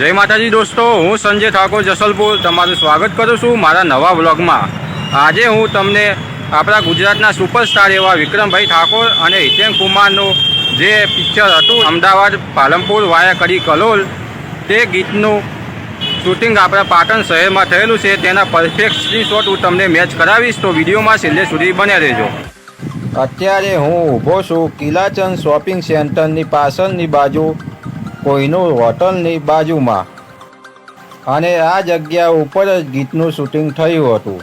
જય માતાજી દોસ્તો, હું સંજય ઠાકોર જસલપુર. તમારું સ્વાગત કરું છું મારા નવા વ્લોગમાં. આજે હું તમને આપણા ગુજરાતના સુપરસ્ટાર એવા વિક્રમભાઈ ઠાકોર અને હિતેન કુમારનું જે પિક્ચર હતું, અમદાવાદ પાલનપુર વાયા કરી કલોલ, તે ગીતનું શૂટિંગ આપણા પાટણ શહેરમાં થયેલું છે. તેના પરફેક્ટ સ્ક્રીનશોટ હું તમને મેચ કરાવીશ, તો વિડીયોમાં છેલ્લે સુધી બન્યા રહેજો. અત્યારે હું ઊભો છું કિલાચંદ શોપિંગ સેન્ટરની પાછળની બાજુ. કોઈનું હોટલની બાજુમાં. અને આ જગ્યા ઉપર જ ગીતનું શૂટિંગ થયું હતું.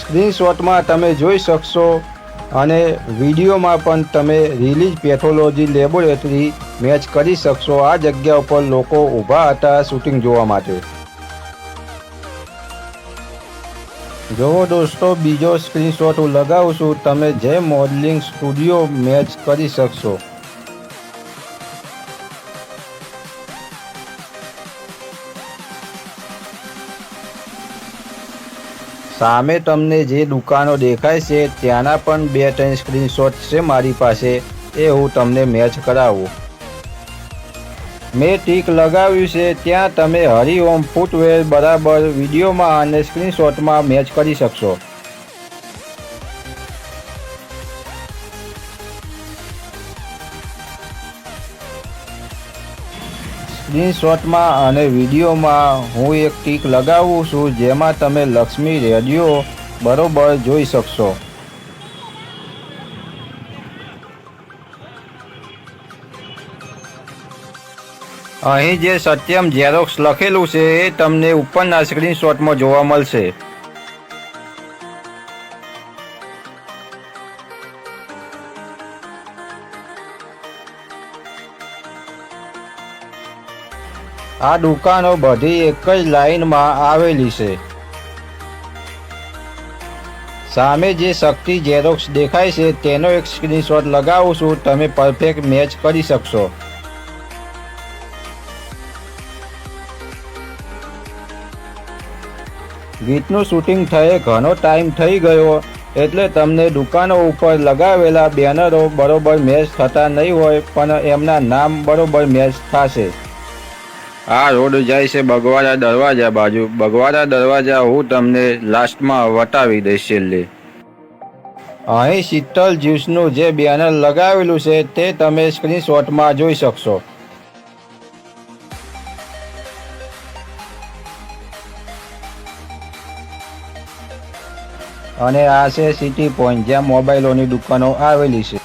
સ્ક્રીનશોટમાં તમે જોઈ શકશો અને વિડીયોમાં પણ તમે રિલીઝ પેથોલોજી લેબોરેટરી મેચ કરી શકશો. આ જગ્યા ઉપર લોકો ઊભા હતા શૂટિંગ જોવા માટે. જોવો દોસ્તો, બીજો સ્ક્રીનશોટ હું લગાવું છું. તમે જે મોડલિંગ સ્ટુડિયો મેચ કરી શકશો. સામે તમને જે દુકાનો દેખાય છે, ત્યાંના પણ બે ત્રણ સ્ક્રીનશોટ છે મારી પાસે. એ હું તમને મેચ કરાવું. મેં ટીક લગાવ્યું છે, ત્યાં તમે હરિઓમ ફૂટવેર બરાબર વિડીયોમાં અને સ્ક્રીનશોટમાં મેચ કરી શકશો. સ્ક્રીનશોટમાં અને વિડીયોમાં હું એક ટીક લગાવું છું, જેમાં તમે લક્ષ્મી રેડિયો બરોબર જોઈ શકશો. અહીં જે સત્યમ ઝેરોક્સ લખેલું છે એ તમને ઉપરના સ્ક્રીનશોટમાં જોવા મળશે. આ દુકાનો બધી એક જ લાઈનમાં આવેલી છે. સામે જે શક્તિ ઝેરોક્સ દેખાય છે તેનો એક સ્ક્રીનશોટ લગાવું છું, તમે પરફેક્ટ મેચ કરી શકશો. ગીતનું શૂટિંગ થયે ઘણો ટાઈમ થઈ ગયો એટલે તમને દુકાનો ઉપર લગાવેલા બેનરો બરોબર મેચ થતા નહીં હોય, પણ એમના નામ બરોબર મેચ થશે. આ રોડ જાય છે બગવાડા દરવાજા બાજુ. બગવાડા દરવાજા હું તમને લાસ્ટમાં વટાવી દઈશ છેલ્લે. અહીં શીતલ જ્યુસનું જે બેનર લગાવેલું છે, તે તમે સ્ક્રીનશોટમાં જોઈ શકશો. અને આ છે સિટી પોઈન્ટ જ્યાં મોબાઈલોની દુકાનો આવેલી છે.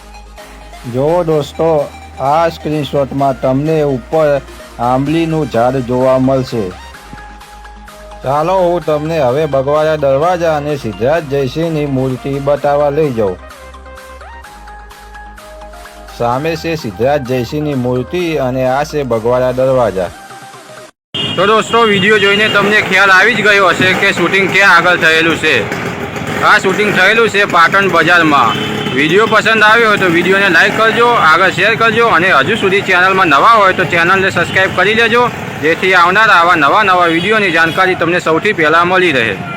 જુઓ દોસ્તો, આ સ્ક્રીનશોટમાં તમને ઉપર આંબલીનું ઝાડ જોવા મળશે. ચાલો હું તમને હવે બગવાડા દરવાજા અને સિદ્ધરાજ જયસિંહની મૂર્તિ બતાવવા લઈ જાઉં. સામે છે સિદ્ધરાજ જયસિંહની મૂર્તિ અને આ છે બગવાડા દરવાજા. તો દોસ્તો, વીડિયો જોઈને તમને ખ્યાલ આવી જ ગયો હશે કે શૂટિંગ ક્યાં આગળ થયેલું છે. આ શૂટિંગ થયેલું છે પાટણ બજારમાં. વીડિયો પસંદ આવ્યો હોય તો વિડીયોને લાઇક કરજો, આગળ શેર કરજો અને હજુ સુધી ચેનલમાં નવા હોય તો ચેનલને સબસ્ક્રાઈબ કરી લેજો, જેથી આવનારા આવા નવા નવા વિડીયોની જાણકારી તમને સૌથી પહેલાં મળી રહે.